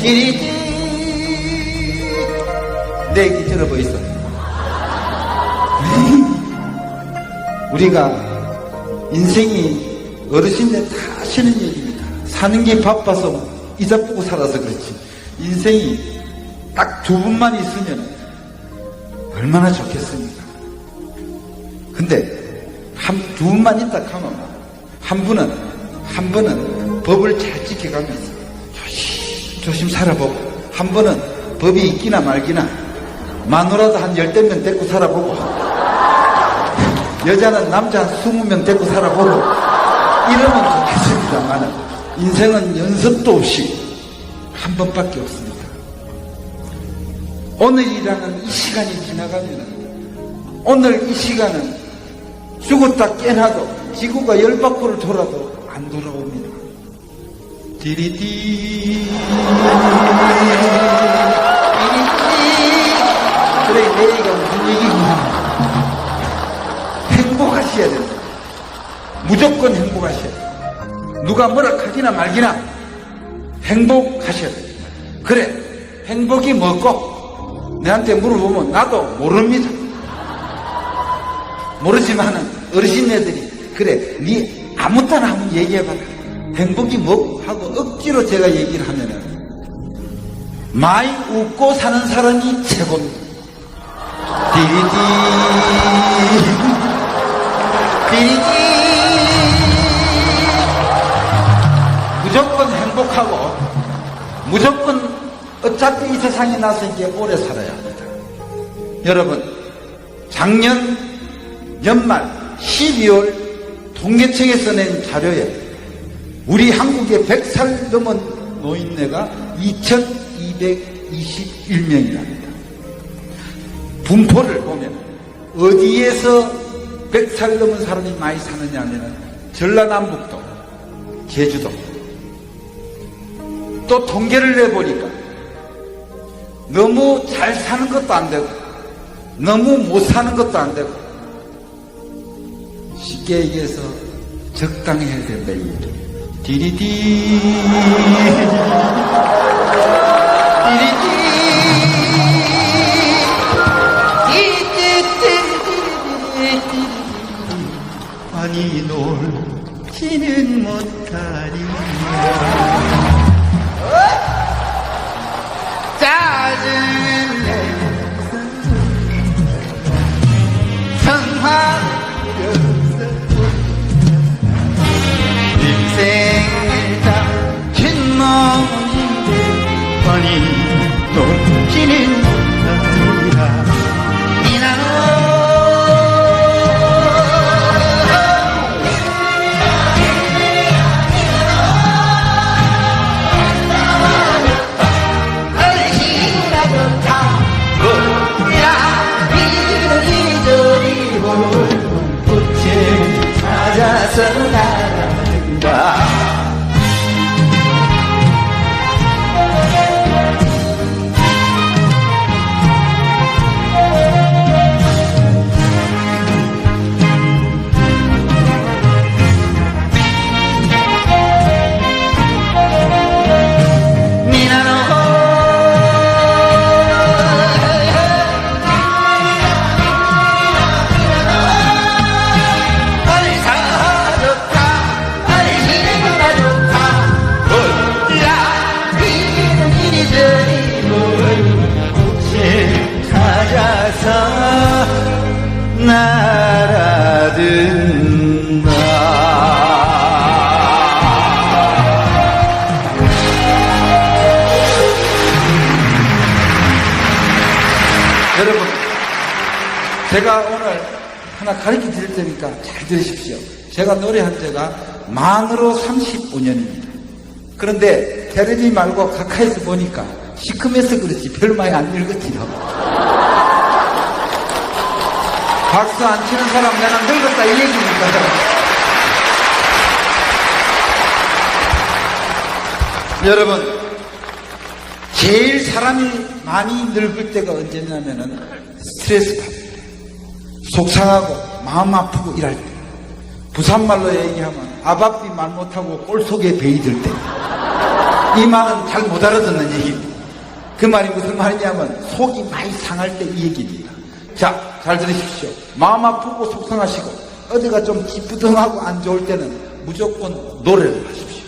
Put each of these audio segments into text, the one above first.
띠리띠 내 얘기 들어보이소 우리가 인생이 어르신들 다 하시는 얘기입니다. 사는 게 바빠서 이자 보고 살아서 그렇지. 인생이 딱 두 분만 있으면 얼마나 좋겠습니까? 근데 한 두 분만 있다 하면 한 분은 한 분은 법을 잘 지켜가면서 조심 조심 살아보고 한 분은 법이 있기나 말기나 마누라도 한 열댓 명 데리고 살아보고 여자는 남자 한 스무 명 데리고 살아보고 이러면 좋겠습니다만 인생은 연습도 없이 한 번밖에 없습니다. 오늘이라는 이 시간이 지나가면 오늘 이 시간은 죽었다 깨나도 지구가 열 바퀴를 돌아도 안 돌아옵니다. 디리디 그래 내 얘기가 무슨 얘기구나 행복하셔야 된다. 무조건 행복하셔야 돼. 누가 뭐라 하기나 말기나 행복하셔야 돼. 그래 행복이 뭐고 내한테 물어보면 나도 모릅니다. 모르지만은 어르신네들이 그래 네 아무 때나 한번 얘기해봐라 행복이 뭐 하고 억지로 제가 얘기를 하면은 많이 웃고 사는 사람이 최고입니다 디리디 디리디 무조건 행복하고 무조건 어차피 이 세상에 나서 이제 오래 살아야 합니다. 여러분 작년 연말 12월 통계청에서 낸 자료에 우리 한국의 100살 넘은 노인네가 2221명이랍니다. 분포를 보면 어디에서 100살 넘은 사람이 많이 사느냐 하면 전라남북도, 제주도 또 통계를 내보니까 너무 잘 사는 것도 안 되고 너무 못 사는 것도 안 되고 쉽게 얘기해서 적당해야 된다 이 얘기. 디리디 디리디 아니 놀지는 못하리 꽃에 찾아서 나 제가 오늘 하나 가르쳐 드릴 테니까 잘 들으십시오. 제가 노래한 지가 만으로 35년입니다. 그런데 텔레비 말고 가까이서 보니까 시큼해서 그렇지 별로 많이 안 늙었지요. 박수 안 치는 사람 내가 늙었다 이 얘기입니까? 여러분, 제일 사람이 많이 늙을 때가 언제냐면은 스트레스 때, 속상하고 마음 아프고 이럴 때. 부산말로 얘기하면 아바삐 말 못하고 꼴 속에 베이 들 때. 이 말은 잘 못 알아듣는 얘기입니다. 그 말이 무슨 말이냐면 속이 많이 상할 때 이 얘기입니다. 자, 잘 들으십시오. 마음 아프고 속상하시고 어디가 좀 기쁘등하고 안 좋을 때는 무조건 노래를 하십시오.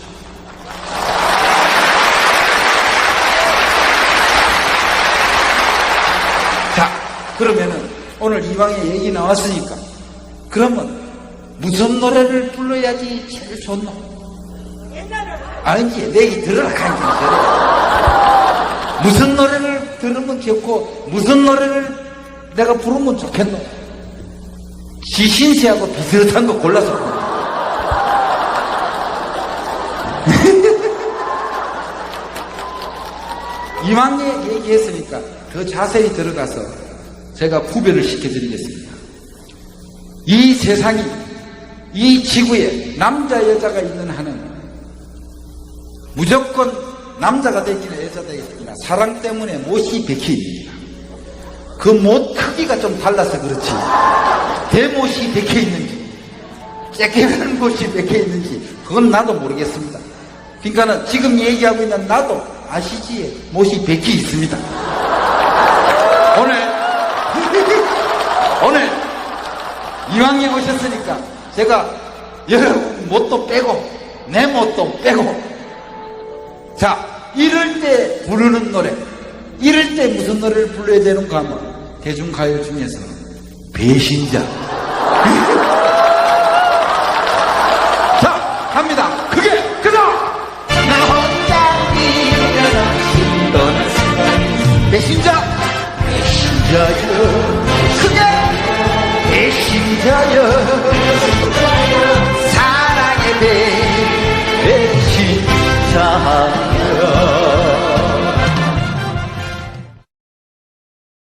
자, 그러면은 오늘 이왕에 얘기 나왔으니까 그러면 무슨 노래를 불러야지 제일 좋노? 아니지, 내 얘기 들으라 하니까. 무슨 노래를 들으면 좋고 무슨 노래를 내가 부르면 좋겠노? 지신세하고 비슷한 거 골라서 이왕에 얘기했으니까 더 자세히 들어가서 제가 구별을 시켜드리겠습니다. 이 세상이 이 지구에 남자 여자가 있는 한은 무조건 남자가 되기나 여자가 되기나 사랑 때문에 못이 백혀입니다. 그 못 크기가 좀 달라서 그렇지 대못이 백혀 있는지 째깨는 못이 백혀 있는지 그건 나도 모르겠습니다. 그러니까는 지금 얘기하고 있는 나도 아시지에 못이 백혀 있습니다. 오늘 이왕에 오셨으니까 제가 여러분 못도 빼고 내 못도 빼고 자 이럴 때 부르는 노래 이럴 때 무슨 노래를 불러야 되는가 하면 대중가요 중에서 배신자 자